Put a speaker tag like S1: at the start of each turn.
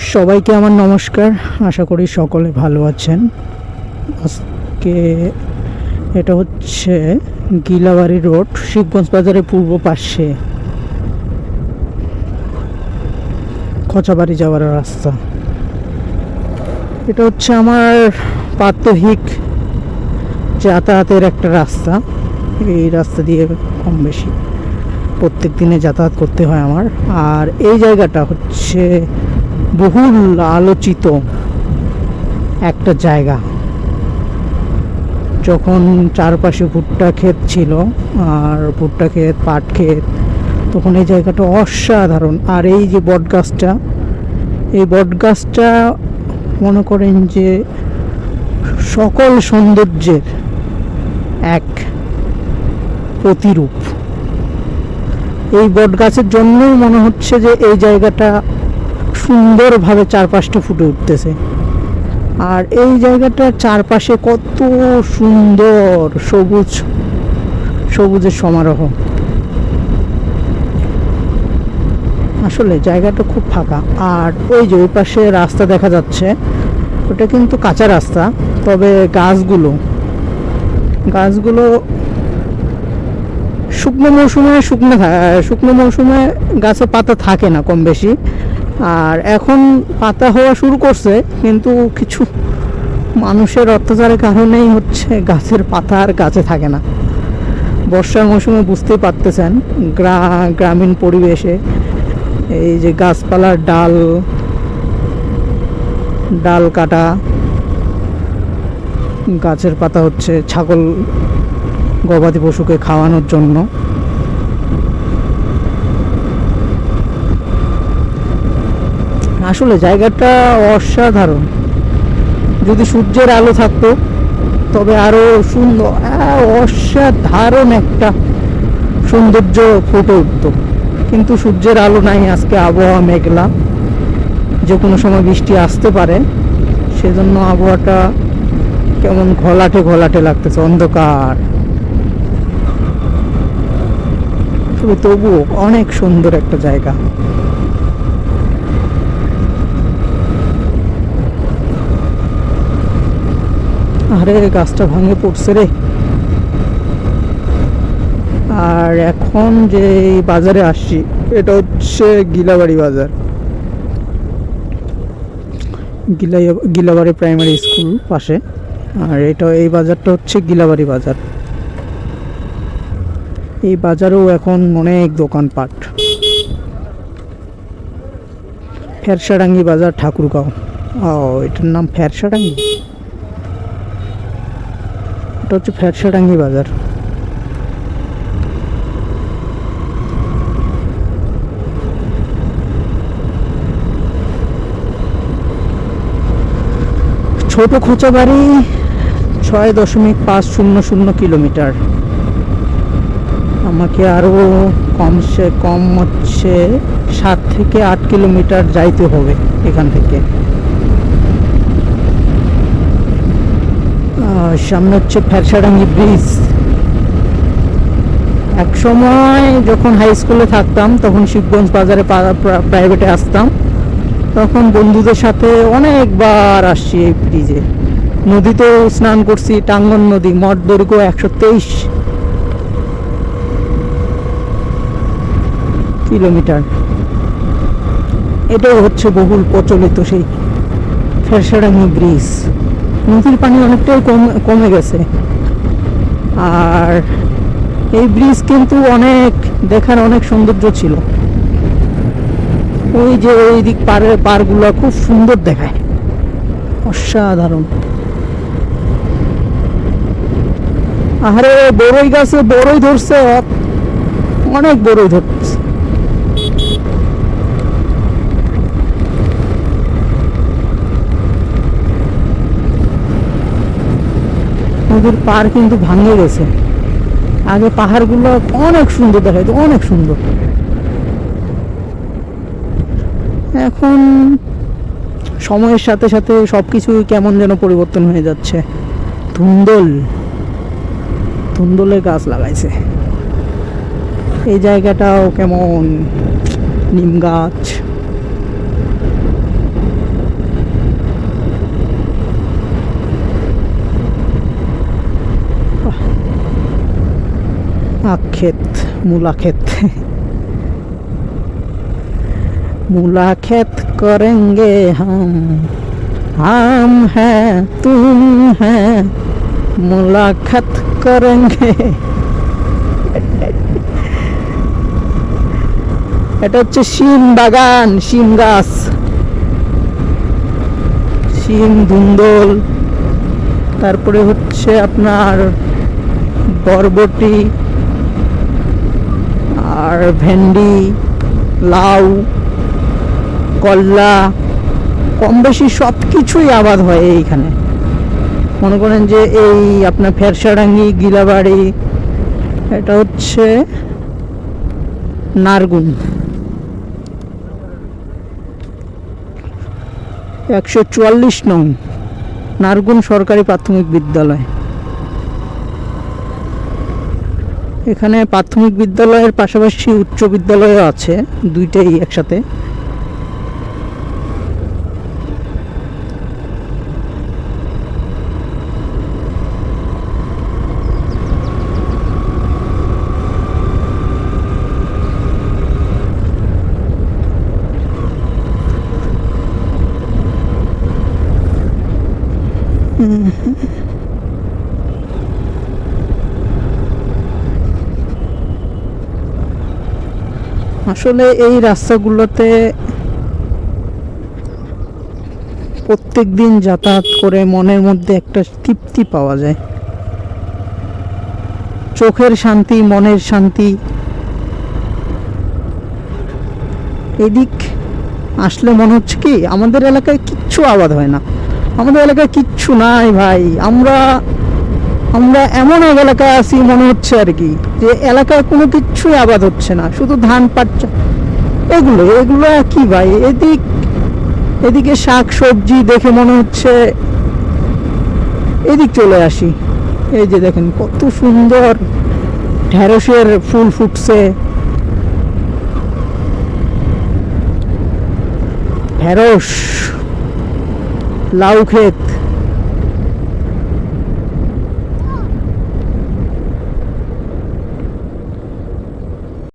S1: সবাইকে আমার নমস্কার। আশা করি সকলে ভালো আছেন। আজকে এটা হচ্ছে গিলাবাড়ি রোড, শিবগঞ্জ বাজারের পূর্ব পাশে। খচাবাড়ি যাওয়ার রাস্তা। এটা হচ্ছে আমার প্রাত্যহিক যাতায়াতের একটা রাস্তা। এই রাস্তা দিয়ে কম বেশি প্রত্যেক দিনে যাতায়াত করতে হয় আমার। আর এই জায়গাটা হচ্ছে বহুল আলোচিত একটা জায়গা। যখন চারপাশে ভুট্টা ক্ষেত ছিল আর ভুট্টা ক্ষেত, পাট ক্ষেত, তখন এই জায়গাটা অসাধারণ। আর এই যে বট গাছটা, এই বট গাছটা মনে করেন যে সকল সৌন্দর্যের এক প্রতিরূপ। এই বট গাছের জন্যই মনে হচ্ছে যে এই জায়গাটা সুন্দরভাবে চারপাশটা ফুটে উঠতেছে। আর এই জায়গাটার চারপাশে কত সুন্দর সবুজ, সবুজের সমারোহ। আসলে জায়গাটা খুব ফাঁকা। আর ওই যে ওই পাশে রাস্তা দেখা যাচ্ছে, ওটা কিন্তু কাঁচা রাস্তা, তবে গাছগুলো গাছগুলো শুকনো মৌসুমে শুকনো শুকনো মৌসুমে গাছে পাতা থাকে না কম বেশি। আর এখন পাতা হওয়া শুরু করছে, কিন্তু কিছু মানুষের অত্যাচারের কারণেই হচ্ছে গাছের পাতা আর গাছে থাকে না। বর্ষার মৌসুমে বুঝতেই পারতেছেন, গ্রা, গ্রামীণ পরিবেশে এই যে গাছপালার ডাল ডাল কাটা, গাছের পাতা হচ্ছে ছাগল, গবাদি পশুকে খাওয়ানোর জন্য। আসলে জায়গাটা অসাধারণ। যদি সূর্যের আলো থাকতো, তবে আরও সুন্দর অসাধারণ একটা সৌন্দর্য ফুটে উঠতো। কিন্তু সূর্যের আলো নাই, আজকে আবহাওয়া মেঘলা। যে কোনো সময় বৃষ্টি আসতে পারে, সেজন্য আবহাওয়াটা কেমন ঘোলাটে ঘোলাটে লাগতেছে, অন্ধকার। তবে তবুও অনেক সুন্দর একটা জায়গা। আরে, গাছটা ভাঙে পড়ছে রে। আর এখন যে বাজারে আসছি, এটা হচ্ছে গিলাবাড়ি বাজার। গিলাই, গিলাবাড়ি প্রাইমারি স্কুল পাশে। আর এটা, এই বাজারটা হচ্ছে গিলাবাড়ি বাজার। এই বাজারেও এখন অনেক দোকানপাট। ফেরসাডাঙ্গি বাজার ঠাকুরগাঁও। ও, এটার নাম ফেরসাডাঙ্গি এটা হচ্ছে ফেরসাডাঙ্গি বাজার। ছোট খোঁচাবাড়ি ছয় দশমিক পাঁচ শূন্য শূন্য কিলোমিটার। আমাকে আরও কমসে কম হচ্ছে সাত থেকে আট কিলোমিটার যাইতে হবে এখান থেকে। সামনে হচ্ছে ফেরসাডাঙ্গি ব্রিজ। এক সময় যখন হাই স্কুলে থাকতাম, তখন শিবগঞ্জ বাজারে প্রাইভেটে আসতাম। তখন বন্ধুদের সাথে অনেকবার আসছি এই ব্রিজে। নদীতেও স্নান করছি, টাঙ্গন নদী, মঠ দৈর্ঘ্য একশো তেইশ কিলোমিটার। এটাও হচ্ছে বহুল প্রচলিত সেই ফেরসাডাঙ্গি ব্রিজ। নদীর পানি অনেকটাই কম, কমে গেছে। আর এই ব্রিজ কিন্তু অনেক, দেখার অনেক সৌন্দর্য ছিল। ওই যে ওই দিক পাড়ের পাড়গুলো খুব সুন্দর দেখায়। অসাধারণ। আরে বড়ই গাছে বড়ই ধরছে অনেক বড়ই ধরছে। নদীর পাড় কিন্তু ভাঙে গেছে। আগে পাহাড়গুলো অনেক সুন্দর দেখাইতো, অনেক সুন্দর। এখন সময়ের সাথে সাথে সব কিছুই কেমন যেন পরিবর্তন হয়ে যাচ্ছে। ধুন্দল ধুন্দলের গাছ লাগাইছে। এই জায়গাটাও কেমন? নিম গাছ। আক্ষেত মূলা ক্ষেত মূলা ক্ষেত করেঙ্গে হাম হাম হ্যাঁ তুম হ্যাঁ মূলা ক্ষেত করেঙ্গে। এটা হচ্ছে শিম বাগান, শিম গাছ। শিম ধুন্দল তারপরে হচ্ছে আপনার বরবটি আর ভেন্ডি, লাউ, কল্লা কম বেশি সব কিছুই আবাদ হয় এইখানে। মনে করেন যে এই আপনার ফেরসাডাঙ্গি গিলাবাড়ি, এটা হচ্ছে নারগুন। একশো চুয়াল্লিশ নং নারগুন সরকারি প্রাথমিক বিদ্যালয়। এখানে প্রাথমিক বিদ্যালয়ের পাশাপাশি উচ্চ বিদ্যালয়ও আছে দুইটাই একসাথে। আসলে এই রাস্তাগুলোতে প্রত্যেক দিন যাতায়াত করে মনের মধ্যে একটা তৃপ্তি পাওয়া যায়। চোখের শান্তি, মনের শান্তি। এদিক আসলে মনে হচ্ছে কি, আমাদের এলাকায় কিচ্ছু আবাদ হয় না। আমাদের এলাকায় কিচ্ছু নাই ভাই। আমরা আমরা এমন এক এলাকায় আছি মনে হচ্ছে আর কি, যে এলাকায় কোনো কিচ্ছুই আবাদ হচ্ছে না, শুধু ধান পাট এগুলো এগুলো কি ভাই? এদিক, এদিকে শাক সবজি দেখে মনে হচ্ছে, এদিক চলে আসি। এই যে দেখেন কত সুন্দর ঢেঁড়সের ফুল ফুটছে। ঢেঁড়স, লাউ ক্ষেত।